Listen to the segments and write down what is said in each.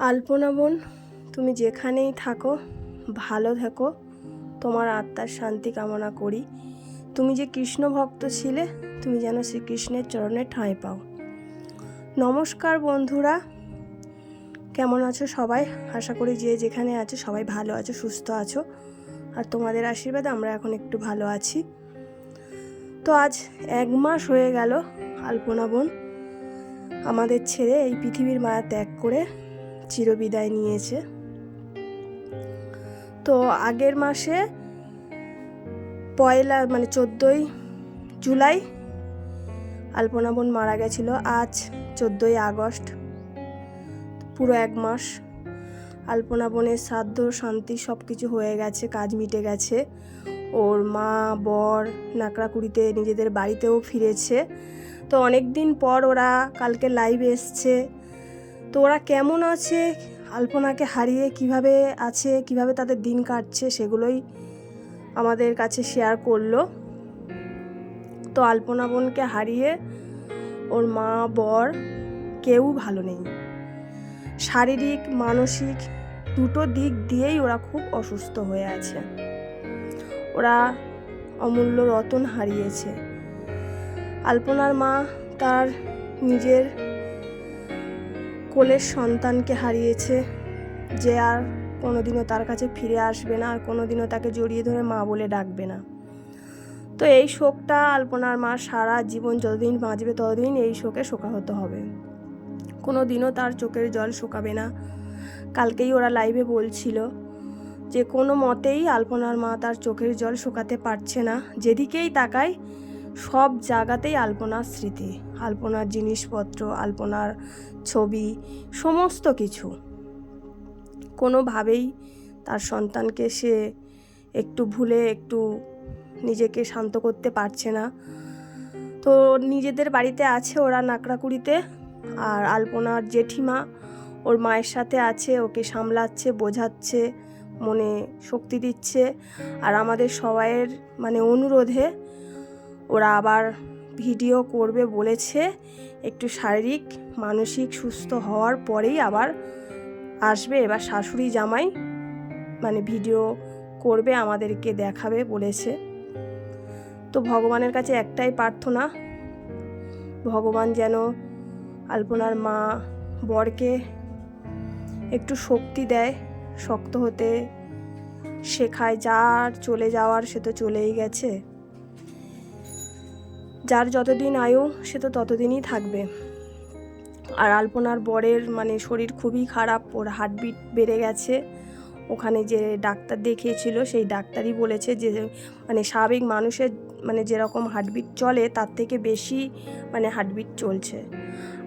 আলপনা বোন, তুমি যেখানেই থাকো, ভালো থেকো। তোমার আত্মার শান্তি কামনা করি। তুমি যে কৃষ্ণ ভক্ত ছিলে, তুমি যেন শ্রীকৃষ্ণের চরণে ঠাঁই পাও। নমস্কার বন্ধুরা, কেমন আছো সবাই? আশা করি যে যেখানে আছো সবাই ভালো আছো, সুস্থ আছো। আর তোমাদের আশীর্বাদে আমরা এখন একটু ভালো আছি। তো আজ এক মাস হয়ে গেল আলপনা বোন। আমাদের ছেড়ে এই পৃথিবীর মায়া ত্যাগ করে চিরবিদায় নিয়েছে। তো আগের মাসে পয়লা মানে চোদ্দোই জুলাই আলপনা বোন মারা গেছিল, আজ চোদ্দোই আগস্ট, পুরো এক মাস আলপনা বোনের শ্রাদ্ধ, শান্তি সব কিছু হয়ে গেছে, কাজ মিটে গেছে। ওর মা, বর নাকড়াকুড়িতে নিজেদের বাড়িতেও ফিরেছে। তো অনেক দিন পর ওরা কালকে লাইভ এসছে। তো ওরা কেমন আছে? আলপনাকে হারিয়ে কীভাবে আছে, কীভাবে তাদের দিন কাটছে সেগুলোই আমাদের কাছে শেয়ার করল। তো আলপনা বোনকে হারিয়ে ওর মা, বর কেউ ভালো নেই। শারীরিক, মানসিক দুটো দিক দিয়েই ওরা খুব অসুস্থ হয়ে আছে। ওরা অমূল্য রতন হারিয়েছে। আলপনার মা তার নিজের কোলের সন্তানকে হারিয়েছে যে আর কোনোদিনও তার কাছে ফিরে আসবে না আর কোনোদিনও তাকে জড়িয়ে ধরে মা বলে ডাকবে না। তো এই শোকটা আলপনার মা সারা জীবন যতদিন বাঁচবে ততদিন এই শোকে শোকাহত হবে। কোনো দিনও তার চোখের জল শোকাবে না। কালকেই ওরা লাইভে বলছিল যে কোনো মতেই আলপনার মা তার চোখের জল শোকাতে পারছে না। যেদিকেই তাকায় সব জায়গাতেই আলপনার স্মৃতি, আলপনার জিনিসপত্র, আলপনার ছবি, সমস্ত কিছু। কোনোভাবেই তার সন্তানকে সে একটু ভুলে, একটু নিজেকে শান্ত করতে পারছে না। তো নিজেদের বাড়িতে আছে ওরা নাকড়াকুড়িতে, আর আলপনার জেঠিমা ওর মায়ের সাথে আছে, ওকে সামলাচ্ছে, বোঝাচ্ছে, মনে শক্তি দিচ্ছে। আর আমাদের সবাইয়ের মানে অনুরোধে ওরা আবার ভিডিও করবে বলেছে, একটু শারীরিক, মানসিক সুস্থ হওয়ার পরেই আবার আসবে, এবার শাশুড়ি জামাই মানে ভিডিও করবে, আমাদেরকে দেখাবে বলেছে। তো ভগবানের কাছে একটাই প্রার্থনা, ভগবান যেন আলপনার মা বরকে একটু শক্তি দেয়, শক্ত হতে শেখায়, যার চলে যাওয়ার সে তো চলেই গেছে। যার যতদিন আয়ু, সে তো ততদিনই থাকবে। আর আলপনার বরের মানে শরীর খুবই খারাপ, ওর হার্টবিট বেড়ে গেছে। ওখানে যে ডাক্তার দেখিয়েছিল, সেই ডাক্তারই বলেছে যে মানে স্বাভাবিক মানুষের মানে যেরকম হার্টবিট চলে, তার থেকে বেশি মানে হার্টবিট চলছে।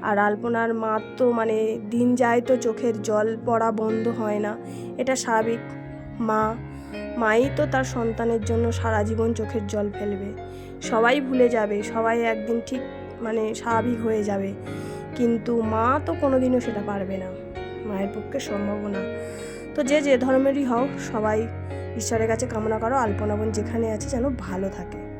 আর আলপনার মা তো মানে দিন যায় তো চোখের জল পড়া বন্ধ হয় না। এটা স্বাভাবিক। মা মাই তো তার সন্তানের জন্য সারা জীবন চোখের জল ফেলবে। সবাই ভুলে যাবে, সবাই একদিন ঠিক মানে স্বাভাবিক হয়ে যাবে। কিন্তু মা তো কোনোদিনও সেটা পারবে না। মায়ের পক্ষে সম্ভব না। তো যে যে ধর্মেরই হোক সবাই ঈশ্বরের কাছে কামনা করো আল্পনাবন যেখানে আছে যেন ভালো থাকে।